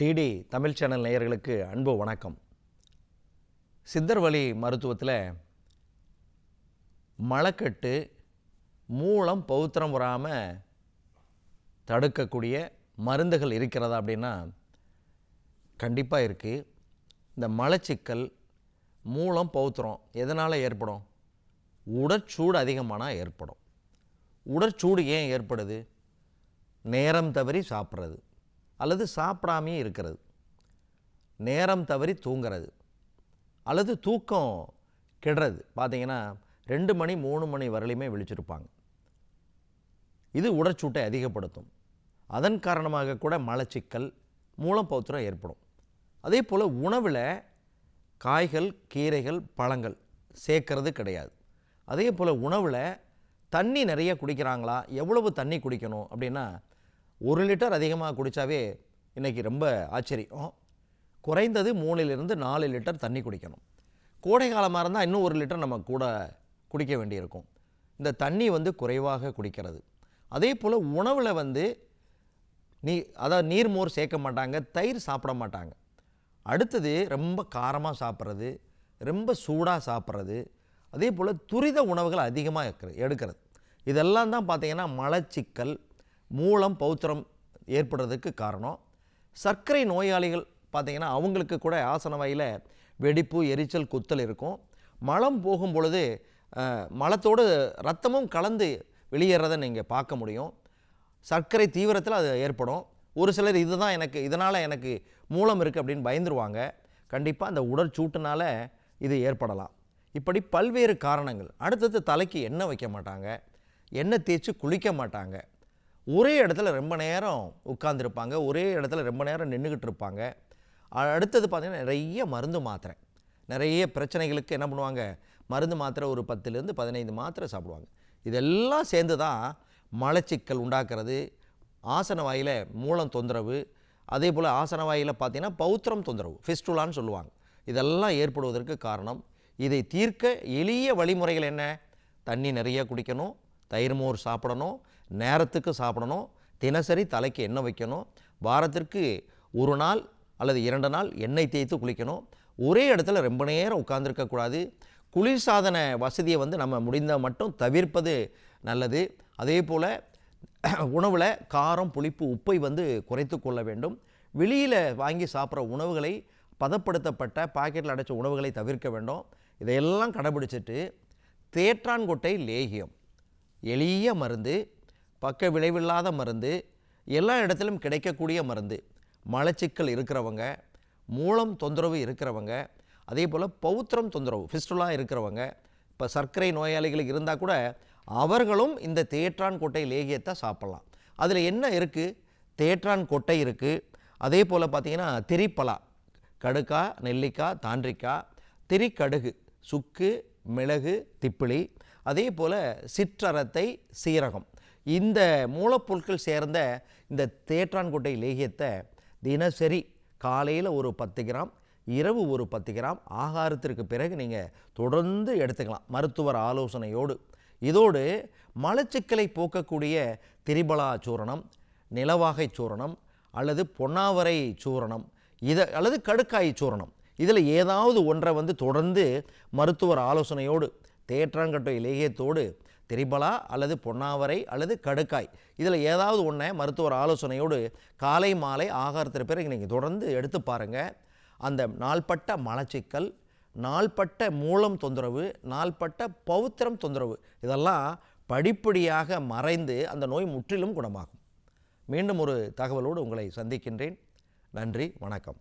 DD Tamil channel நேயர்களுக்கு அன்பு வணக்கம். சித்தர் வழி மருத்துவத்தில் மலக்கட்டு மூலம் பௌத்திரம் வராமல் தடுக்கக்கூடிய மருந்துகள் இருக்கிறதா அப்படின்னா கண்டிப்பாக இருக்குது இந்த மலச்சிக்கல் மூலம் பௌத்திரம் எதனால் ஏற்படும்? உடற்சூடு அதிகமானால் ஏற்படும். உடற்சூடு ஏன் ஏற்படுது? நேரம் தவறி சாப்பிட்றது. அல்லது சாப்பிடாமையே இருக்கிறது. நேரம் தவறி தூங்குறது. அல்லது தூக்கம் கெடுறது. பார்த்தீங்கன்னா ரெண்டு மணி மூணு மணி வரலையுமே விழிச்சிருப்பாங்க. இது உடற்சூட்டை அதிகப்படுத்தும். அதன் காரணமாக கூட மலச்சிக்கல் மூலப்பௌத்திரம் ஏற்படும். அதே போல் உணவில் காய்கள் கீரைகள் பழங்கள் சேர்க்கறது கிடையாது. அதே போல் உணவில் தண்ணி நிறைய குடிக்கிறாங்களா? எவ்வளவு தண்ணி குடிக்கணும் அப்படின்னா ஒரு லிட்டர் அதிகமாக குடித்தாவே இன்றைக்கி ரொம்ப ஆச்சரியம். குறைந்தது மூணிலிருந்து நாலு லிட்டர் தண்ணி குடிக்கணும். கோடை காலமாக இருந்தால் இன்னும் ஒரு லிட்டர் நம்ம கூட குடிக்க வேண்டியிருக்கும். இந்த தண்ணி வந்து குறைவாக குடிக்கிறது. அதே போல் உணவில் வந்து நீ அதாவது நீர்மோர் சேர்க்க மாட்டாங்க தயிர் சாப்பிட மாட்டாங்க. அடுத்தது ரொம்ப காரமாக சாப்பிட்றது ரொம்ப சூடாக சாப்பிட்றது அதே போல் துரித உணவுகள் அதிகமாக இருக்கிற எடுக்கிறது. இதெல்லாம் தான் பார்த்தீங்கன்னா மலச்சிக்கல் மூலம் பௌத்திரம் ஏற்படுறதுக்கு காரணம். சர்க்கரை நோயாளிகள் பார்த்தீங்கன்னா அவங்களுக்கு கூட ஆசன வாயில் வெடிப்பு எரிச்சல் குத்தல் இருக்கும். மலம் போகும் பொழுது மலத்தோடு ரத்தமும் கலந்து வெளியேறதை நீங்கள் பார்க்க முடியும். சர்க்கரை தீவிரத்தில் அது ஏற்படும். ஒரு சிலர் இதுதான் எனக்கு இதனால் எனக்கு மூலம் இருக்குது அப்படின்னு பயந்துருவாங்க. கண்டிப்பாக அந்த உடற்சூட்டுனால இது ஏற்படலாம். இப்படி பல்வேறு காரணங்கள். அடுத்தது தலைக்கு எண்ணெய் வைக்க மாட்டாங்க. எண்ணெய் தேய்ச்சி குளிக்க மாட்டாங்க. ஒரே இடத்துல ரொம்ப நேரம் உட்காந்துருப்பாங்க ஒரே இடத்துல ரொம்ப நேரம் நின்றுக்கிட்டு இருப்பாங்க அடுத்தது பார்த்திங்கன்னா நிறைய மருந்து மாத்திரை. நிறைய பிரச்சனைகளுக்கு என்ன பண்ணுவாங்க? மருந்து மாத்திரை ஒரு பத்துலேருந்து பதினைந்து மாத்திரை சாப்பிடுவாங்க. இதெல்லாம் சேர்ந்து தான் மலச்சிக்கல் உண்டாக்குறது ஆசன வாயில் மூலம் தொந்தரவு அதே போல் ஆசன வாயில் பார்த்திங்கன்னா பௌத்திரம் தொந்தரவு ஃபிஸ்டுலான்னு சொல்லுவாங்க. இதெல்லாம் ஏற்படுவதற்கு காரணம் இதை தீர்க்க எளிய வழிமுறைகள் என்ன? தண்ணி நிறைய குடிக்கணும் தயிர் மோர் சாப்பிடணும் நேரத்துக்கு சாப்பிடணும். தினசரி தலைக்கு எண்ணெய் வைக்கணும். வாரத்திற்கு ஒரு நாள் அல்லது இரண்டு நாள் எண்ணெய் தேய்த்து குளிக்கணும். ஒரே இடத்துல ரொம்ப நேரம் உட்காந்துருக்கக்கூடாது குளிர்சாதன வசதியை வந்து நம்ம முடிந்த மட்டும் தவிர்ப்பது நல்லது. அதே போல் உணவில் காரம் புளிப்பு உப்பை வந்து குறைத்து கொள்ள வேண்டும். வெளியில் வாங்கி சாப்பிட்ற உணவுகளை பதப்படுத்தப்பட்ட பாக்கெட்டில் அடைச்ச உணவுகளை தவிர்க்க வேண்டும். இதையெல்லாம் கடைபிடிச்சிட்டு தேற்றான்கொட்டை லேகியம் எளிய மருந்து பக்க விளைவில்லாத மருந்து எல்லா இடத்திலும் கிடைக்கக்கூடிய மருந்து. மலச்சிக்கல் இருக்கிறவங்க மூலம் தொந்தரவு இருக்கிறவங்க அதே போல் பௌத்திரம் தொந்தரவு ஃபிஸ்டுலாக இருக்கிறவங்க இப்போ சர்க்கரை நோயாளிகளுக்கு இருந்தால் கூட அவர்களும் இந்த தேற்றான் கொட்டை லேகியத்தை சாப்பிட்லாம். அதில் என்ன இருக்குது தேற்றான் கொட்டை இருக்குது அதே போல் பார்த்திங்கன்னா திரிப்பலா கடுக்காய் நெல்லிக்காய் தாண்டிக்காய் திரிக்கடுகு சுக்கு மிளகு திப்பிலி அதே போல் சிற்றரத்தை சீரகம். இந்த மூலப்பொருட்கள் சேர்ந்த இந்த தேற்றான்கொட்டை லேகியத்தை தினசரி காலையில் ஒரு பத்து கிராம் இரவு ஒரு பத்து கிராம் ஆகாரத்திற்கு பிறகு நீங்கள் தொடர்ந்து எடுத்துக்கலாம். மருத்துவர் ஆலோசனையோடு. இதோடு மலச்சிக்கலை போக்கக்கூடிய திரிபலா சூரணம் நிலவாகை சூரணம் அல்லது பொன்னாவரை சூரணம் இதை அல்லது கடுக்காய் சூரணம். இதில் ஏதாவது ஒன்றை வந்து தொடர்ந்து மருத்துவர் ஆலோசனையோடு தேற்றாங்கட்டை லேகியத்தோடு திரிபலா அல்லது பொன்னாவரை அல்லது கடுக்காய். இதில் ஏதாவது ஒன்றை மருத்துவர் ஆலோசனையோடு காலை மாலை ஆகாரத்திற்கு பிறகு நீங்கள் தொடர்ந்து எடுத்து பாருங்கள் அந்த நாள்பட்ட மலச்சிக்கல் நாள்பட்ட மூலம் தொந்தரவு நாள்பட்ட பௌத்திரம் தொந்தரவு இதெல்லாம் படிப்படியாக மறைந்து அந்த நோய் முற்றிலும் குணமாகும். மீண்டும் ஒரு தகவலோடு உங்களை சந்திக்கின்றேன். நன்றி வணக்கம்.